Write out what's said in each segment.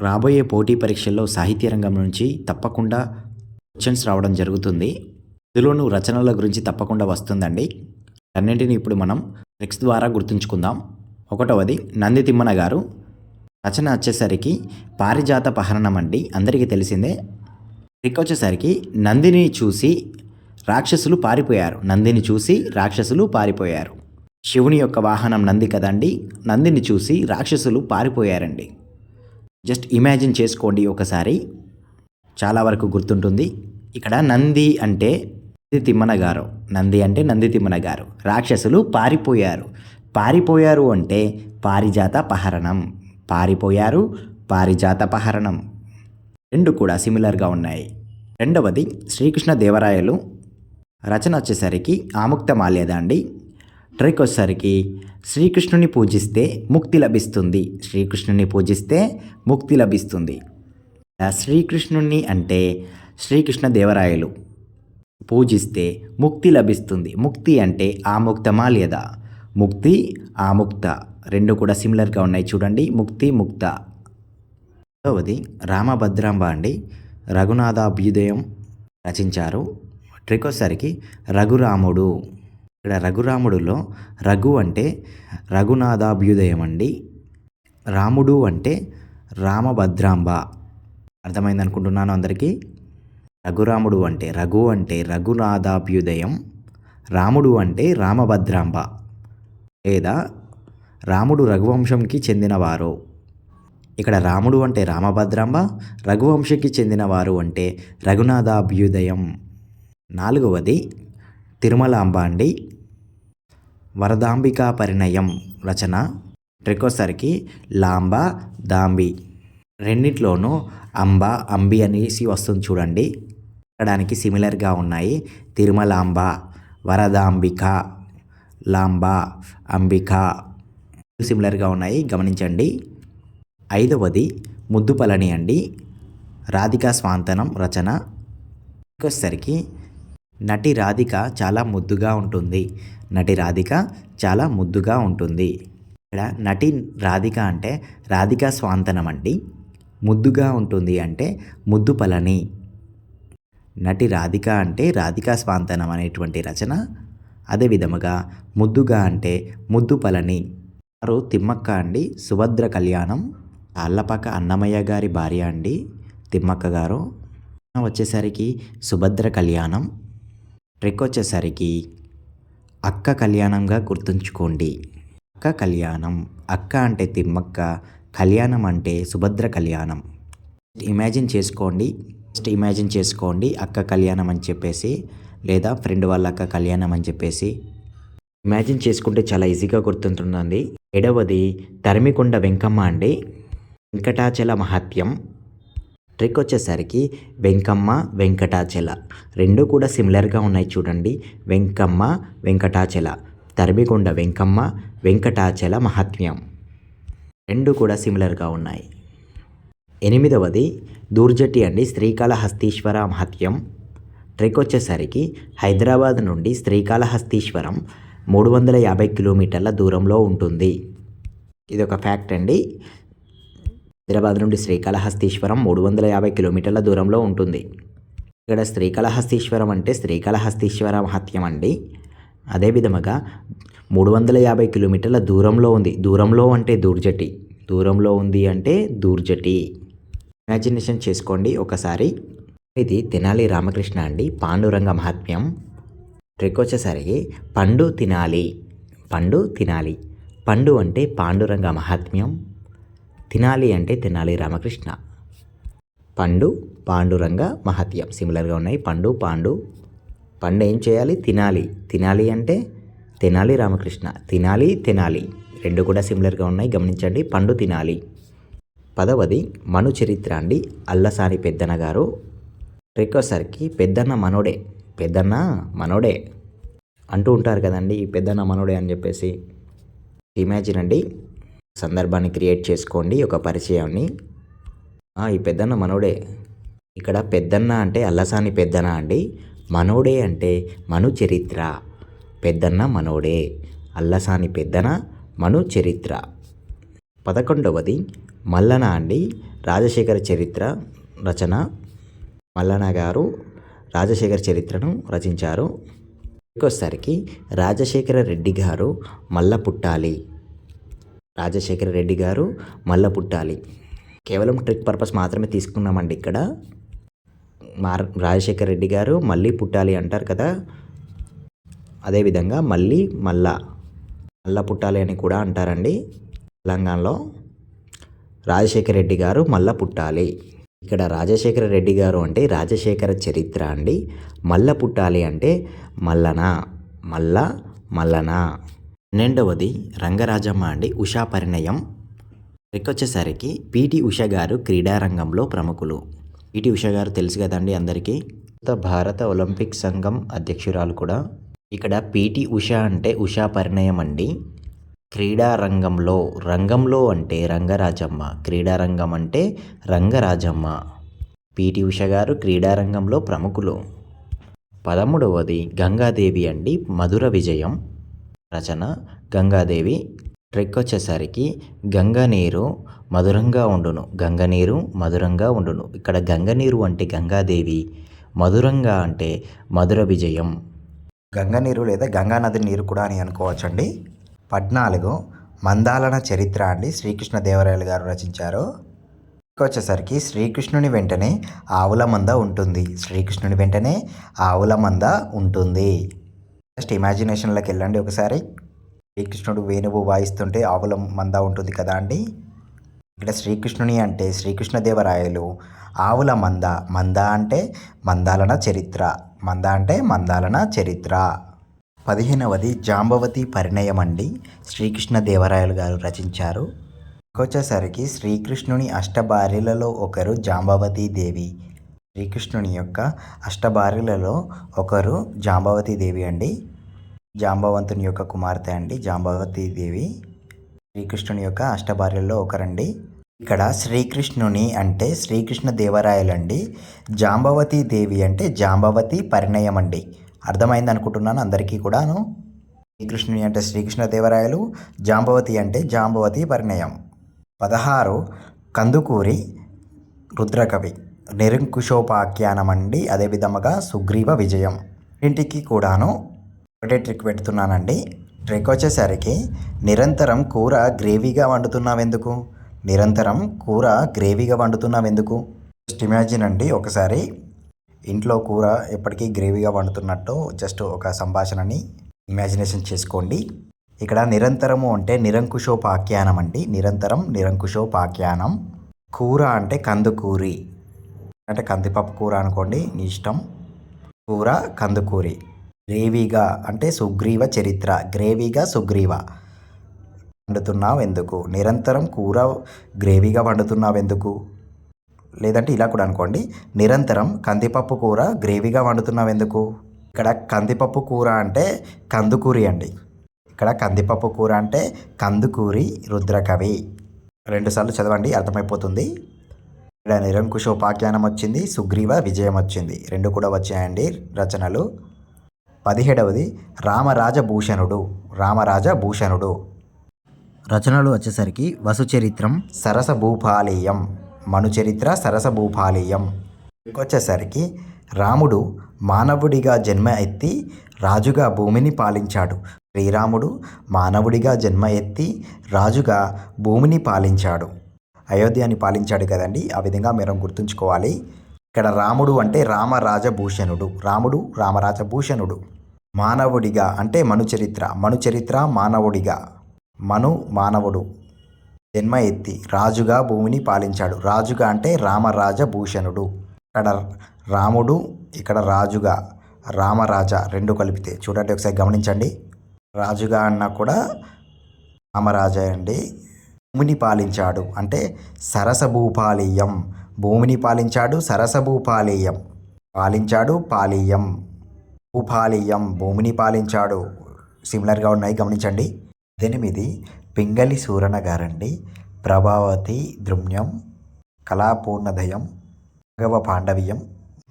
రాబోయే పోటీ పరీక్షల్లో సాహిత్య రంగం నుంచి తప్పకుండా క్వశ్చన్స్ రావడం జరుగుతుంది. ఇందులోనూ రచనల గురించి తప్పకుండా వస్తుందండి. అన్నింటినీ ఇప్పుడు మనం ట్రిక్స్ ద్వారా గుర్తుంచుకుందాం. ఒకటవది నంది తిమ్మన గారు. రచన వచ్చేసరికి పారిజాత పహరణం అండి. అందరికీ తెలిసిందే. ట్రిక్ వచ్చేసరికి నందిని చూసి రాక్షసులు పారిపోయారు. నందిని చూసి రాక్షసులు పారిపోయారు. శివుని యొక్క వాహనం నంది కదండి. నందిని చూసి రాక్షసులు పారిపోయారండి. జస్ట్ ఇమాజిన్ చేసుకోండి ఒకసారి. చాలా వరకు గుర్తుంటుంది. ఇక్కడ నంది అంటే నంది తిమ్మన గారు. నంది అంటే నంది తిమ్మన గారు. రాక్షసులు పారిపోయారు. పారిపోయారు అంటే పారిజాత పహరణం. పారిపోయారు పారిజాత పహరణం. రెండు కూడా సిమిలర్గా ఉన్నాయి. రెండవది శ్రీకృష్ణ దేవరాయలు రచన వచ్చేసరికి ఆముక్త మాల్యద అండి ట్రిక్ వచ్చేసరికి శ్రీకృష్ణుని పూజిస్తే ముక్తి లభిస్తుంది. శ్రీకృష్ణుని పూజిస్తే ముక్తి లభిస్తుంది. శ్రీకృష్ణుణ్ణి అంటే శ్రీకృష్ణ దేవరాయలు. పూజిస్తే ముక్తి లభిస్తుంది. ముక్తి అంటే ఆముక్తమా లేదా? ముక్తి ఆముక్త. రెండు కూడా సిమిలర్గా ఉన్నాయి చూడండి. ముక్తి ముక్త. రెండవది రామభద్రాంబ అండి. రఘునాథాభ్యుదయం రచించారు. ట్రికోసరికి రఘురాముడు. ఇక్కడ రఘురాముడులో రఘు అంటే రఘునాథాభ్యుదయం అండి రాముడు అంటే రామభద్రాంబ. అర్థమైంది అనుకుంటున్నాను అందరికీ? రఘురాముడు అంటే రఘు అంటే రఘునాథాభ్యుదయం. రాముడు అంటే రామభద్రాంబ. లేదా రాముడు రఘువంశంకి చెందినవారు. ఇక్కడ రాముడు అంటే రామభద్రాంబ రఘువంశకి చెందినవారు అంటే రఘునాథాభ్యుదయం. నాలుగవది తిరుమలాంబ అండి. వరదాంబికా పరిణయం రచన. ట్రికోసరికి లాంబ దాంబి. రెండిట్లోనూ అంబ అంబి అనేసి వస్తుంది చూడండి. అనడానికి సిమిలర్గా ఉన్నాయి. తిరుమలాంబ వరదాంబిక లాంబ అంబిక. సిమిలర్గా ఉన్నాయి గమనించండి. ఐదవది ముద్దుపలని అండి. రాధికా స్వాంతనం రచన. వచ్చేసరికి నటి రాధిక చాలా ముద్దుగా ఉంటుంది. నటి రాధిక చాలా ముద్దుగా ఉంటుంది. ఇక్కడ నటి రాధిక అంటే రాధికా స్వాంతనం అండి. ముద్దుగా ఉంటుంది అంటే ముద్దు పలని. నటి రాధిక అంటే రాధికా స్వాంతనం అనేటువంటి రచన. అదే విధముగా ముద్దుగా అంటే ముద్దు పలని. వారు తిమ్మక్క అండి సుభద్ర కళ్యాణం అల్లపాక అన్నమయ్య గారి భార్య అండి తిమ్మక్క గారు. వచ్చేసరికి సుభద్ర కళ్యాణం ట్రిక్ వచ్చేసరికి అక్క కళ్యాణంగా గుర్తుంచుకోండి. అక్క కళ్యాణం అక్క అంటే తిమ్మక్క కళ్యాణం అంటే సుభద్ర కళ్యాణం. ఇమాజిన్ చేసుకోండి జస్ట్ ఇమాజిన్ చేసుకోండి అక్క కళ్యాణం అని చెప్పేసి లేదా ఫ్రెండ్ వాళ్ళ అక్క కళ్యాణం అని చెప్పేసి. ఇమాజిన్ చేసుకుంటే చాలా ఈజీగా గుర్తుంటుందండి. ఏడవది తరిమికొండ వెంకమ్మ అండి. వెంకటాచల మహత్యం ట్రిక్ వచ్చేసరికి వెంకమ్మ వెంకటాచల. రెండు కూడా సిమిలర్గా ఉన్నాయి చూడండి. వెంకమ్మ వెంకటాచల. తరిమికొండ వెంకమ్మ వెంకటాచల మహాత్మ్యం. రెండు కూడా సిమిలర్గా ఉన్నాయి. ఎనిమిదవది దూర్జటి అండి శ్రీకాళహస్తీశ్వర మహత్యం ట్రెక్ వచ్చేసరికి హైదరాబాద్ నుండి శ్రీకాళహస్తీశ్వరం మూడు వందల యాభై కిలోమీటర్ల దూరంలో ఉంటుంది. ఇది ఒక ఫ్యాక్ట్ అండి. హైదరాబాద్ నుండి శ్రీకాళహస్తీశ్వరం మూడు వందల యాభై కిలోమీటర్ల దూరంలో ఉంటుంది. ఇక్కడ శ్రీకాళహస్తీశ్వరం అంటే శ్రీకాళహస్తీశ్వర మహత్యం అండి. అదే విధముగా మూడు వందల యాభై కిలోమీటర్ల దూరంలో ఉంది. దూరంలో అంటే దూర్జటి. దూరంలో ఉంది అంటే దూర్జటి. ఇమాజినేషన్ చేసుకోండి ఒకసారి. ఇది తినాలి రామకృష్ణ అండి. పాండురంగ మహాత్మ్యం. ట్రిక్ వచ్చేసరికి పండు తినాలి. పండు తినాలి. పండు అంటే పాండురంగ మహాత్మ్యం. తినాలి అంటే తెనాలి రామకృష్ణ. పండు పాండురంగ మహత్యం. సిమిలర్గా ఉన్నాయి. పండు పాండు. పండు ఏం చేయాలి? తినాలి. తినాలి అంటే తెనాలి రామకృష్ణ. తినాలి తినాలి. రెండు కూడా సిమిలర్గా ఉన్నాయి. గమనించండి. పండు తినాలి. పదవది మను చరిత్ర అండి. అల్లసాని పెద్దన్న గారు రెక్కోసరికి పెద్దన్న మనోడే. పెద్దన్న మనోడే అంటూ ఉంటారు కదండి. పెద్దన్న మనోడే అని చెప్పేసి. ఇమాజిన్ అండి. సందర్భాన్ని క్రియేట్ చేసుకోండి ఒక పరిచయాన్ని. ఈ పెద్దన్న మనోడే. ఇక్కడ పెద్దన్న అంటే అల్లసాని పెద్దన అండి. మనోడే అంటే మను చరిత్ర. పెద్దన్న మనోడే. అల్లసాని పెద్దన మను చరిత్ర. పదకొండవది మల్లన అండి. రాజశేఖర చరిత్ర రచన. మల్లన్న గారు రాజశేఖర చరిత్రను రచించారు. ఇంకోసారికి రాజశేఖర రెడ్డి గారు మల్ల పుట్టాలి. రాజశేఖర రెడ్డి గారు మల్ల పుట్టాలి. కేవలం ట్రిక్ పర్పస్ మాత్రమే తీసుకున్నామండి ఇక్కడ. మార్ రాజశేఖర రెడ్డి గారు మళ్ళీ పుట్టాలి అంటారు కదా. అదేవిధంగా మళ్ళీ మళ్ళా మళ్ళా పుట్టాలి అని కూడా అంటారండి తెలంగాణలో. రాజశేఖర రెడ్డి గారు మళ్ళా పుట్టాలి. ఇక్కడ రాజశేఖర రెడ్డి గారు అంటే రాజశేఖర చరిత్ర అండి. మల్ల పుట్టాలి అంటే మల్లన మల్ల మల్లన. రెండవది రంగరాజమ్మ అండి. ఉషా పరిణయం. వచ్చేసరికి పిటి ఉష గారు క్రీడారంగంలో ప్రముఖులు. పిటి ఉష గారు తెలుసు కదండి అందరికీ? భారత ఒలింపిక్ సంఘం అధ్యక్షురాలు కూడా. ఇక్కడ పిటి ఉష అంటే ఉషా పరిణయం అండి. క్రీడారంగంలో రంగంలో రంగంలో అంటే రంగరాజమ్మ క్రీడారంగం అంటే రంగరాజమ్మ. పిటి ఉష గారు క్రీడారంగంలో ప్రముఖులు. పదమూడవది గంగాదేవి అండి మధుర విజయం. రచన గంగాదేవి. ట్రెక్ వచ్చేసరికి గంగా నీరు మధురంగా ఉండును. గంగ నీరు మధురంగా ఉండును. ఇక్కడ గంగ నీరు అంటే గంగాదేవి. మధురంగా అంటే మధుర విజయం. గంగ నీరు లేదా గంగానది నీరు కూడా అని అనుకోవచ్చండి. పద్నాలుగు మందాలన చరిత్ర అండి. శ్రీకృష్ణదేవరాయలు గారు రచించారు. వచ్చేసరికి శ్రీకృష్ణుని వెంటనే ఆవుల మంద ఉంటుంది. శ్రీకృష్ణుని వెంటనే ఆవుల మంద ఉంటుంది. జస్ట్ ఇమాజినేషన్లోకి వెళ్ళండి ఒకసారి. శ్రీకృష్ణుడు వేణువు వాయిస్తుంటే ఆవుల మంద ఉంటుంది కదా అండి. ఇక్కడ శ్రీకృష్ణుని అంటే శ్రీకృష్ణదేవరాయలు. ఆవుల మంద మంద అంటే మందాలన చరిత్ర మంద అంటే మందాలన చరిత్ర. పదిహేనవది జాంబవతి పరిణయం అండి. శ్రీకృష్ణదేవరాయలు గారు రచించారు. ఇంకొచ్చేసరికి శ్రీకృష్ణుని అష్టభార్యలలో ఒకరు జాంబవతి దేవి. శ్రీకృష్ణుని యొక్క అష్టభార్యలలో ఒకరు జాంబవతి దేవి అండి. జాంబవంతుని యొక్క కుమార్తె అండి జాంబవతి దేవి. శ్రీకృష్ణుని యొక్క అష్టభార్యల్లో ఒకరండి. ఇక్కడ శ్రీకృష్ణుని అంటే శ్రీకృష్ణ దేవరాయలండి. జాంబవతి దేవి అంటే జాంబవతి పరిణయం అండి. అర్థమైంది అనుకుంటున్నాను అందరికీ కూడాను. శ్రీకృష్ణుని అంటే శ్రీకృష్ణ దేవరాయలు జాంబవతి అంటే జాంబవతి పరిణయం. పదహారు కందుకూరి రుద్రకవి. నిరంకుశోపాఖ్యానం అండి అదేవిధముగా సుగ్రీవ విజయం. ఇంటికి కూడాను ఒకటే ట్రిక్ పెడుతున్నానండి. ట్రిక్ వచ్చేసరికి నిరంతరం కూర గ్రేవీగా వండుతున్నావెందుకు? నిరంతరం కూర గ్రేవీగా వండుతున్నావెందుకు? జస్ట్ ఇమాజిన్ అండి ఒకసారి ఇంట్లో కూర ఎప్పటికీ గ్రేవీగా వండుతున్నట్టు జస్ట్ ఒక సంభాషణని ఇమాజినేషన్ చేసుకోండి. ఇక్కడ నిరంతరము అంటే నిరంకుశోపాఖ్యానం అండి. నిరంతరం నిరంకుశోపాఖ్యానం. కూర అంటే కందుకూరి. అంటే కందిపప్పు కూర అనుకోండి నీ ఇష్టం. కూర కందుకూరి. గ్రేవీగా అంటే సుగ్రీవ చరిత్ర. గ్రేవీగా సుగ్రీవ. వండుతున్నావు ఎందుకు నిరంతరం కూర గ్రేవీగా వండుతున్నావు ఎందుకు లేదంటే ఇలా కూడా అనుకోండి. నిరంతరం కందిపప్పు కూర గ్రేవీగా వండుతున్నావు ఎందుకు ఇక్కడ కందిపప్పు కూర అంటే కందుకూరి అండి. ఇక్కడ కందిపప్పు కూర అంటే కందుకూరి రుద్రకవి. రెండుసార్లు చదవండి అర్థమైపోతుంది. ఇక్కడ నిరంకుశోపాఖ్యానం వచ్చింది సుగ్రీవ విజయం వచ్చింది రెండు కూడా వచ్చాయండి రచనలు. పదిహేడవది రామరాజభూషణుడు రామరాజభూషణుడు. రచనలు వచ్చేసరికి వసుచరిత్రం సరసభూపాలీయం మనుచరిత్ర సరస భూపాలీయం వచ్చేసరికి రాముడు మానవుడిగా జన్మ ఎత్తి రాజుగా భూమిని పాలించాడు. శ్రీరాముడు మానవుడిగా జన్మ ఎత్తి రాజుగా భూమిని పాలించాడు. అయోధ్యని పాలించాడు కదండి ఆ విధంగా మీరు గుర్తుంచుకోవాలి. ఇక్కడ రాముడు అంటే రామరాజభూషణుడు. రాముడు రామరాజభూషణుడు. మానవుడిగా అంటే మనుచరిత్ర. మనుచరిత్ర మానవుడిగా. మను మానవుడు. జన్మ ఎత్తి రాజుగా భూమిని పాలించాడు. రాజుగా అంటే రామరాజభూషణుడు. ఇక్కడ రాముడు ఇక్కడ రాజుగా రామరాజ రెండు కలిపితే చూడండి ఒకసారి గమనించండి. రాజుగా అన్నా కూడా రామరాజ అండి. భూమిని పాలించాడు. అంటే సరసభూపాలీయం. భూమిని పాలించాడు సరసభూపాలీయం పాలించాడు పాలీయం. భూపాలీయం భూమిని పాలించాడు. సిమిలర్గా ఉన్నాయి గమనించండి. ఎనిమిది పింగళి సూరణ గారండి ప్రభావతి ద్రుమ్యం కళాపూర్ణదయం రాఘవ పాండవీయం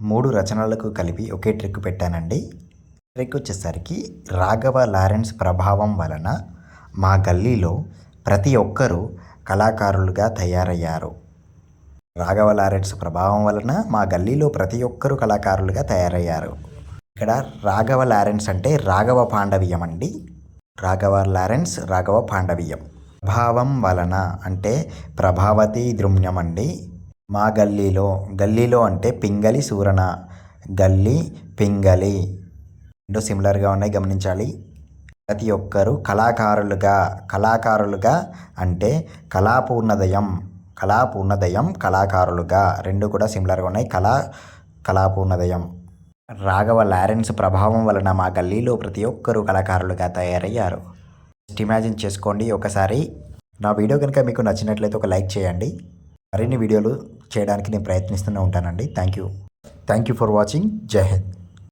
మూడు రచనలకు కలిపి ఒకే ట్రిక్ పెట్టానండి. ట్రిక్ వచ్చేసరికి రాఘవ లారెన్స్ ప్రభావం వలన మా గల్లీలో ప్రతి ఒక్కరూ కళాకారులుగా తయారయ్యారు. రాఘవ లారెన్స్ ప్రభావం వలన మా గల్లీలో ప్రతి ఒక్కరూ కళాకారులుగా తయారయ్యారు. ఇక్కడ రాఘవ లారెన్స్ అంటే రాఘవ పాండవీయం అండి. రాఘవ లారెన్స్ రాఘవ పాండవీయం. ప్రభావం వలన అంటే ప్రభావతి ద్రుమ్యం అండి. మా గల్లీలో గల్లీలో అంటే పింగళి సూరణ గల్లీ పింగళి రెండు సిమిలర్గా ఉన్నాయి గమనించాలి. ప్రతి ఒక్కరూ కళాకారులుగా కళాకారులుగా అంటే కళాపూర్ణదయం కళాపూర్ణదయం కళాకారులుగా రెండు కూడా సిమిలర్గా ఉన్నాయి. కళా కళాపూర్ణదయం రాఘవ లారెన్స్ ప్రభావం వలన మా గల్లీలో ప్రతి ఒక్కరూ కళాకారులుగా తయారయ్యారు. జస్ట్ ఇమాజిన్ చేసుకోండి ఒకసారి. నా వీడియో కనుక మీకు నచ్చినట్లయితే ఒక లైక్ చేయండి. మరిన్ని వీడియోలు చేయడానికి నేను ప్రయత్నిస్తూనే ఉంటానండి. Thank you thank you for watching Jai Hind